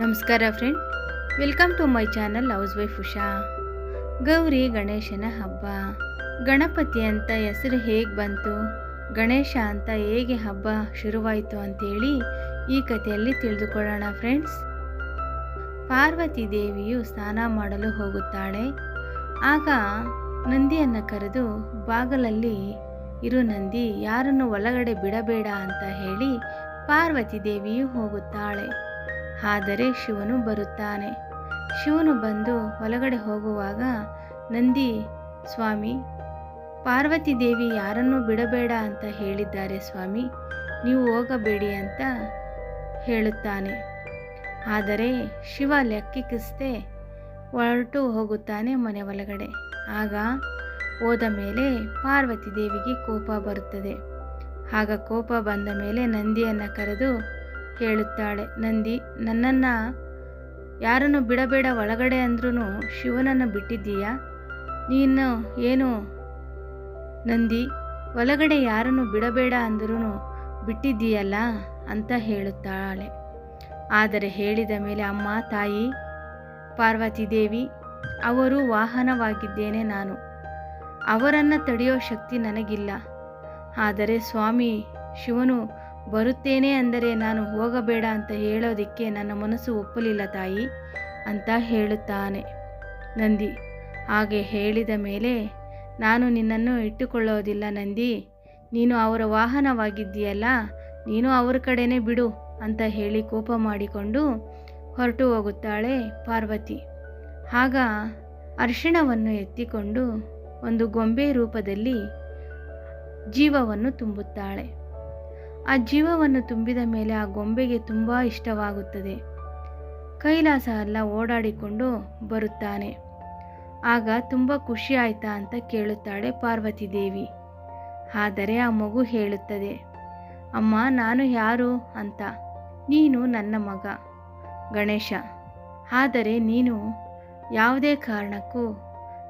ನಮಸ್ಕಾರ friend welcome to my channel housewife Usha Gauri ಗಣೇಶನ ಹಬ್ಬ. ಗಣಪತಿ ಅಂತ ಹೆಸರು ಹೇಗೆ ಬಂತು? ಗಣೇಶ ಅಂತ ಹೇಗೆ ಹಬ್ಬ ಶುರುವಾಯಿತು ಅಂತೇಳಿ ಈ ಕಥೆಯಲ್ಲಿ ತಿಳಿದುಕೊಳ್ಳೋಣ ಫ್ರೆಂಡ್ಸ್ ಪಾರ್ವತಿ ದೇವಿಯು ಸ್ನಾನ ಮಾಡಲು ಹೋಗುತ್ತಾಳೆ. ಆಗ ನಂದಿಯನ್ನು ಕರೆದು, ಬಾಗಲಲ್ಲಿ ಇರು ನಂದಿ, ಯಾರನ್ನು ಒಳಗಡೆ ಬಿಡಬೇಡ ಅಂತ ಹೇಳಿ ಪಾರ್ವತಿ ದೇವಿಯು ಹೋಗುತ್ತಾಳೆ. ಆದರೆ ಶಿವನು ಬರುತ್ತಾನೆ. ಶಿವನು ಬಂದು ಒಳಗಡೆ ಹೋಗುವಾಗ, ನಂದಿ ಸ್ವಾಮಿ, ಪಾರ್ವತಿ ದೇವಿ ಯಾರನ್ನೂ ಬಿಡಬೇಡ ಅಂತ ಹೇಳಿದ್ದಾರೆ ಸ್ವಾಮಿ, ನೀವು ಹೋಗಬೇಡಿ ಅಂತ ಹೇಳುತ್ತಾನೆ. ಆದರೆ ಶಿವ ಲೆಕ್ಕಿಕ್ಕಿಸದೆ ಹೊರಟು ಹೋಗುತ್ತಾನೆ ಮನೆ ಒಳಗಡೆ. ಆಗ ಹೋದ ಮೇಲೆ ಪಾರ್ವತಿ ದೇವಿಗೆ ಕೋಪ ಬರುತ್ತದೆ. ಆಗ ಕೋಪ ಬಂದ ಮೇಲೆ ನಂದಿಯನ್ನು ಕರೆದು ಹೇಳುತ್ತಾಳೆ ನಂದಿ, ನನ್ನನ್ನು ಯಾರನ್ನು ಬಿಡಬೇಡ ಒಳಗಡೆ ಅಂದ್ರೂ ಶಿವನನ್ನು ಬಿಟ್ಟಿದ್ದೀಯಾ? ನೀನು ಏನು ನಂದಿ, ಒಳಗಡೆ ಯಾರನ್ನು ಬಿಡಬೇಡ ಅಂದ್ರೂ ಬಿಟ್ಟಿದ್ದೀಯಲ್ಲ? ಅಂತ ಹೇಳುತ್ತಾಳೆ. ಆದರೆ ಹೇಳಿದ ಮೇಲೆ, ಅಮ್ಮ, ತಾಯಿ ಪಾರ್ವತಿ ದೇವಿ ಅವರು ವಾಹನವಾಗಿದ್ದೇನೆ ನಾನು. ಅವರನ್ನು ತಡೆಯೋ ಶಕ್ತಿ ನನಗಿಲ್ಲ. ಆದರೆ ಸ್ವಾಮಿ, ಶಿವನು ಬರುತ್ತೇನೆ ಅಂದರೆ ನಾನು ಹೋಗಬೇಡ ಅಂತ ಹೇಳೋದಕ್ಕೆ ನನ್ನ ಮನಸ್ಸು ಒಪ್ಪಲಿಲ್ಲ ತಾಯಿ ಅಂತ ಹೇಳುತ್ತಾನೆ. ನಂದಿ ಹಾಗೆ ಹೇಳಿದ ಮೇಲೆ, ನಾನು ನಿನ್ನನ್ನು ಇಟ್ಟುಕೊಳ್ಳೋದಿಲ್ಲ ನಂದಿ. ನೀನು ಅವರ ವಾಹನವಾಗಿದ್ದೀಯಲ್ಲ, ನೀನು ಅವರ ಕಡೆನೇ ಬಿಡು ಅಂತ ಹೇಳಿ ಕೋಪ ಮಾಡಿಕೊಂಡು ಹೊರಟು ಹೋಗುತ್ತಾಳೆ ಪಾರ್ವತಿ. ಆಗ ಅರ್ಶಿಣವನ್ನು ಎತ್ತಿಕೊಂಡು ಒಂದು ಗೊಂಬೆ ರೂಪದಲ್ಲಿ ಜೀವವನ್ನು ತುಂಬುತ್ತಾಳೆ. ಆ ಜೀವವನ್ನು ತುಂಬಿದ ಮೇಲೆ ಆ ಗೊಂಬೆಗೆ ತುಂಬ ಇಷ್ಟವಾಗುತ್ತದೆ. ಕೈಲಾಸ ಅಲ್ಲ ಓಡಾಡಿಕೊಂಡು ಬರುತ್ತಾನೆ. ಆಗ ತುಂಬ ಖುಷಿ ಆಯ್ತಾ ಅಂತ ಕೇಳುತ್ತಾಳೆ ಪಾರ್ವತಿ ದೇವಿ. ಆದರೆ ಆ ಮಗು ಹೇಳುತ್ತದೆ, ಅಮ್ಮ, ನಾನು ಯಾರು ಅಂತ? ನೀನು ನನ್ನ ಮಗ. ಗಣೇಶ, ಆದರೆ ನೀನು ಯಾವುದೇ ಕಾರಣಕ್ಕೂ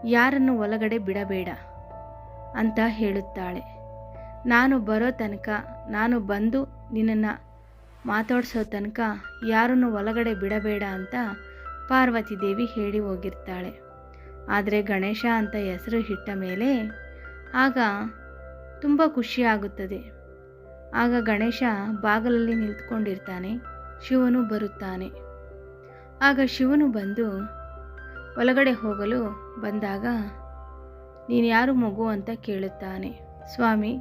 ಯಾರನ್ನು ಒಳಗಡೆ ಬಿಡಬೇಡ ಅಂತ ಹೇಳುತ್ತಾಳೆ. ನಾನು ಬರೋ ತನಕ, ನಾನು ಬಂದು ನಿನ್ನನ್ನು ಮಾತಾಡಿಸೋ ತನಕ ಯಾರನ್ನು ಒಳಗಡೆ ಬಿಡಬೇಡ ಅಂತ ಪಾರ್ವತಿ ದೇವಿ ಹೇಳಿ ಹೋಗಿರ್ತಾಳೆ. ಆದರೆ ಗಣೇಶ ಅಂತ ಹೆಸರು ಇಟ್ಟ ಮೇಲೆ ಆಗ ತುಂಬ ಖುಷಿಯಾಗುತ್ತದೆ ಆಗ ಗಣೇಶ ಬಾಗಲಲ್ಲಿ ನಿಂತ್ಕೊಂಡಿರ್ತಾನೆ, ಶಿವನು ಬರುತ್ತಾನೆ. ಆಗ ಶಿವನು ಬಂದು ಒಳಗಡೆ ಹೋಗಲು ಬಂದಾಗ, ನೀನು ಯಾರು ಮಗು? ಅಂತ ಕೇಳುತ್ತಾನೆ. ಸ್ವಾಮಿ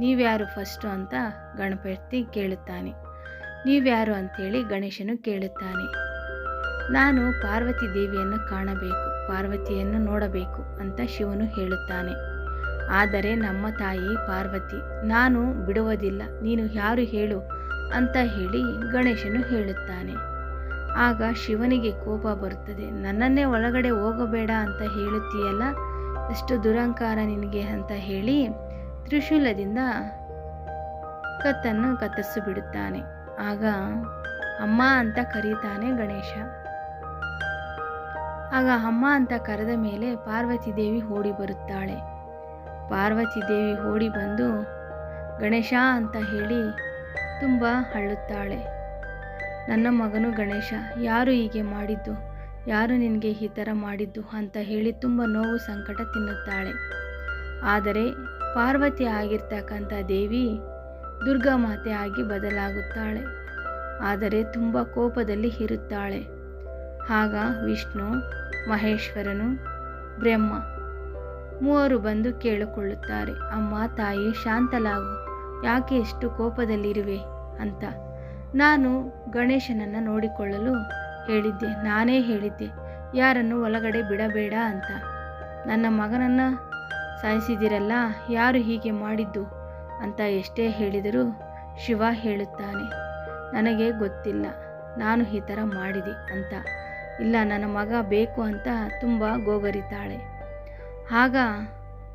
ನೀವ್ಯಾರು ಫಸ್ಟು ಅಂತ ಗಣಪತಿ ಕೇಳುತ್ತಾನೆ. ನೀವ್ಯಾರು ಅಂತೇಳಿ ಗಣೇಶನು ಕೇಳುತ್ತಾನೆ. ನಾನು ಪಾರ್ವತಿ ದೇವಿಯನ್ನು ಕಾಣಬೇಕು, ಪಾರ್ವತಿಯನ್ನು ನೋಡಬೇಕು ಅಂತ ಶಿವನು ಹೇಳುತ್ತಾನೆ. ಆದರೆ ನಮ್ಮ ತಾಯಿ ಪಾರ್ವತಿ, ನಾನು ಬಿಡುವುದಿಲ್ಲ, ನೀನು ಯಾರು ಹೇಳು ಅಂತ ಹೇಳಿ ಗಣೇಶನು ಹೇಳುತ್ತಾನೆ. ಆಗ ಶಿವನಿಗೆ ಕೋಪ ಬರುತ್ತದೆ, ನನ್ನನ್ನೇ ಒಳಗಡೆ ಹೋಗಬೇಡ ಅಂತ ಹೇಳುತ್ತೀಯಲ್ಲ, ಎಷ್ಟು ದುರಂಕಾರ ನಿನಗೆ ಅಂತ ಹೇಳಿ ತ್ರಿಶೂಲದಿಂದ ಕತ್ತನ್ನು ಕತ್ತರಿಸಿ ಬಿಡುತ್ತಾನೆ ಆಗ ಅಮ್ಮ ಅಂತ ಕರೀತಾನೆ ಗಣೇಶ. ಆಗ ಅಮ್ಮ ಅಂತ ಕರೆದ ಮೇಲೆ ಪಾರ್ವತಿ ದೇವಿ ಓಡಿ ಬರುತ್ತಾಳೆ. ಪಾರ್ವತಿ ದೇವಿ ಓಡಿ ಬಂದು ಗಣೇಶ ಅಂತ ಹೇಳಿ ತುಂಬ ಅಳ್ಳುತ್ತಾಳೆ ನನ್ನ ಮಗನು ಗಣೇಶ, ಯಾರು ಹೀಗೆ ಮಾಡಿದ್ದು? ಯಾರು ನಿನಗೆ ಈ ಥರ ಮಾಡಿದ್ದು? ಅಂತ ಹೇಳಿ ತುಂಬ ನೋವು ಸಂಕಟ ತಿನ್ನುತ್ತಾಳೆ. ಆದರೆ ಪಾರ್ವತಿ ಆಗಿರ್ತಕ್ಕಂಥ ದೇವಿ ದುರ್ಗಾ ಮಾತೆ ಆಗಿ ಬದಲಾಗುತ್ತಾಳೆ. ಆದರೆ ತುಂಬ ಕೋಪದಲ್ಲಿ ಇರುತ್ತಾಳೆ. ಆಗ ವಿಷ್ಣು, ಮಹೇಶ್ವರನು, ಬ್ರಹ್ಮ ಮೂವರು ಬಂದು ಕೇಳಿಕೊಳ್ಳುತ್ತಾರೆ, ಅಮ್ಮ, ತಾಯಿ, ಶಾಂತಲಾಗು. ಯಾಕೆ ಎಷ್ಟು ಕೋಪದಲ್ಲಿರುವೆ? ಅಂತ. ನಾನು ಗಣೇಶನನ್ನು ನೋಡಿಕೊಳ್ಳಲು ಹೇಳಿದ್ದೆ. ನಾನೇ ಹೇಳಿದ್ದೆ. ಯಾರನ್ನು ಒಳಗಡೆ ಬಿಡಬೇಡ ಅಂತ. ನನ್ನ ಮಗನನ್ನು ಸಾಯಿಸಿದಿರಲ್ಲ, ಯಾರು ಹೀಗೆ ಮಾಡಿದ್ದು ಅಂತ ಎಷ್ಟೇ ಹೇಳಿದರೂ ಶಿವ ಹೇಳುತ್ತಾನೆ, ನನಗೆ ಗೊತ್ತಿಲ್ಲ, ನಾನು ಈ ಥರ ಮಾಡಿದೆ ಅಂತ. ಇಲ್ಲ, ನನ್ನ ಮಗ ಬೇಕು ಅಂತ ತುಂಬ ಗೋಗರಿತಾಳೆ. ಆಗ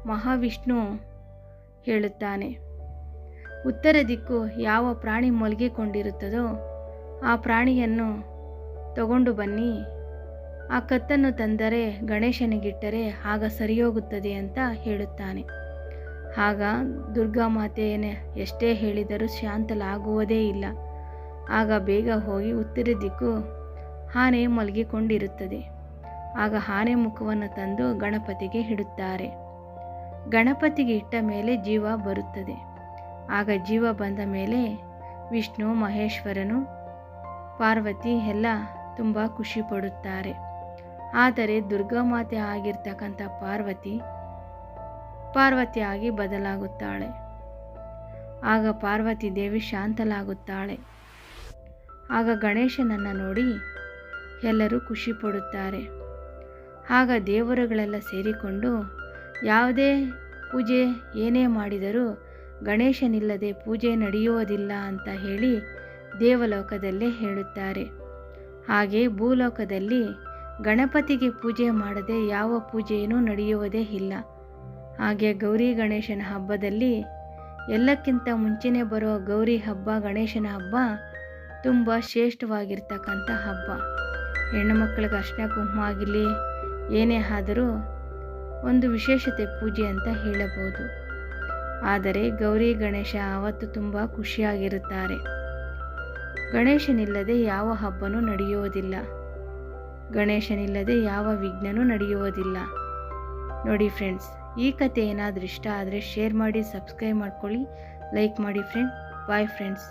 ಮಹಾವಿಷ್ಣು ಹೇಳುತ್ತಾನೆ, ಉತ್ತರ ದಿಕ್ಕು ಯಾವ ಪ್ರಾಣಿ ಮಲಗಿಕೊಂಡಿರುತ್ತದೋ ಆ ಪ್ರಾಣಿಯನ್ನು ತಗೊಂಡು ಬನ್ನಿ. ಆ ಕತ್ತನ್ನು ತಂದರೆ ಗಣೇಶನಿಗಿಟ್ಟರೆ ಆಗ ಸರಿಯೋಗುತ್ತದೆ ಅಂತ ಹೇಳುತ್ತಾನೆ. ಆಗ ದುರ್ಗಾ ಮಾತೆಯನ್ನೇ ಎಷ್ಟೇ ಹೇಳಿದರೂ ಶಾಂತಲಾಗುವುದೇ ಇಲ್ಲ. ಆಗ ಬೇಗ ಹೋಗಿ ಉತ್ತರ ದಿಕ್ಕು ಆನೆ ಮಲಗಿಕೊಂಡಿರುತ್ತದೆ. ಆಗ ಆನೆ ಮುಖವನ್ನು ತಂದು ಗಣಪತಿಗೆ ಇಡುತ್ತಾರೆ. ಗಣಪತಿಗೆ ಇಟ್ಟ ಮೇಲೆ ಜೀವ ಬರುತ್ತದೆ. ಆಗ ಜೀವ ಬಂದ ಮೇಲೆ ವಿಷ್ಣು, ಮಹೇಶ್ವರನು, ಪಾರ್ವತಿ ಎಲ್ಲ ತುಂಬ ಖುಷಿ ಪಡುತ್ತಾರೆ. ಆದರೆ ದುರ್ಗಾಮಾತೆ ಆಗಿರ್ತಕ್ಕಂಥ ಪಾರ್ವತಿ ಪಾರ್ವತಿಯಾಗಿ ಬದಲಾಗುತ್ತಾಳೆ. ಆಗ ಪಾರ್ವತಿ ದೇವಿ ಶಾಂತಲಾಗುತ್ತಾಳೆ ಆಗ ಗಣೇಶನನ್ನು ನೋಡಿ ಎಲ್ಲರೂ ಖುಷಿ ಪಡುತ್ತಾರೆ. ಆಗ ದೇವರುಗಳೆಲ್ಲ ಸೇರಿಕೊಂಡು ಯಾವುದೇ ಪೂಜೆ ಏನೇ ಮಾಡಿದರೂ ಗಣೇಶನಿಲ್ಲದೆ ಪೂಜೆ ನಡೆಯುವುದಿಲ್ಲ ಅಂತ ಹೇಳಿ ದೇವಲೋಕದಲ್ಲೇ ಹೇಳುತ್ತಾರೆ. ಹಾಗೆ ಭೂಲೋಕದಲ್ಲಿ ಗಣಪತಿಗೆ ಪೂಜೆ ಮಾಡದೆ ಯಾವ ಪೂಜೆಯೂ ನಡೆಯುವುದೇ ಇಲ್ಲ. ಹಾಗೆ ಗೌರಿ ಗಣೇಶನ ಹಬ್ಬದಲ್ಲಿ ಎಲ್ಲಕ್ಕಿಂತ ಮುಂಚೆನೇ ಬರೋ ಗೌರಿ ಹಬ್ಬ, ಗಣೇಶನ ಹಬ್ಬ ತುಂಬ ಶ್ರೇಷ್ಠವಾಗಿರ್ತಕ್ಕಂಥ ಹಬ್ಬ. ಹೆಣ್ಣು ಮಕ್ಕಳಿಗೆ ಅರ್ಶಿನ ಕುಂಕುಮ ಆಗಿರಲಿ, ಏನೇ ಆದರೂ ಒಂದು ವಿಶೇಷತೆ ಪೂಜೆ ಅಂತ ಹೇಳಬಹುದು. ಆದರೆ ಗೌರಿ ಗಣೇಶ ಆವತ್ತು ತುಂಬ ಖುಷಿಯಾಗಿರುತ್ತಾರೆ. ಗಣೇಶನಿಲ್ಲದೆ ಯಾವ ಹಬ್ಬನೂ ನಡೆಯುವುದಿಲ್ಲ. ಗಣೇಶನಿಲ್ಲದೆ ಯಾವ ವಿಘ್ನನೂ ನಡೆಯುವುದಿಲ್ಲ. ನೋಡಿ ಫ್ರೆಂಡ್ಸ್ ಈ ಕತೆ ಏನಾದರೂ ಇಷ್ಟ ಆದರೆ ಶೇರ್ ಮಾಡಿ ಸಬ್ಸ್ಕ್ರೈಬ್ ಮಾಡ್ಕೊಳ್ಳಿ. ಲೈಕ್ ಮಾಡಿ ಫ್ರೆಂಡ್ ಬಾಯ್ ಫ್ರೆಂಡ್ಸ್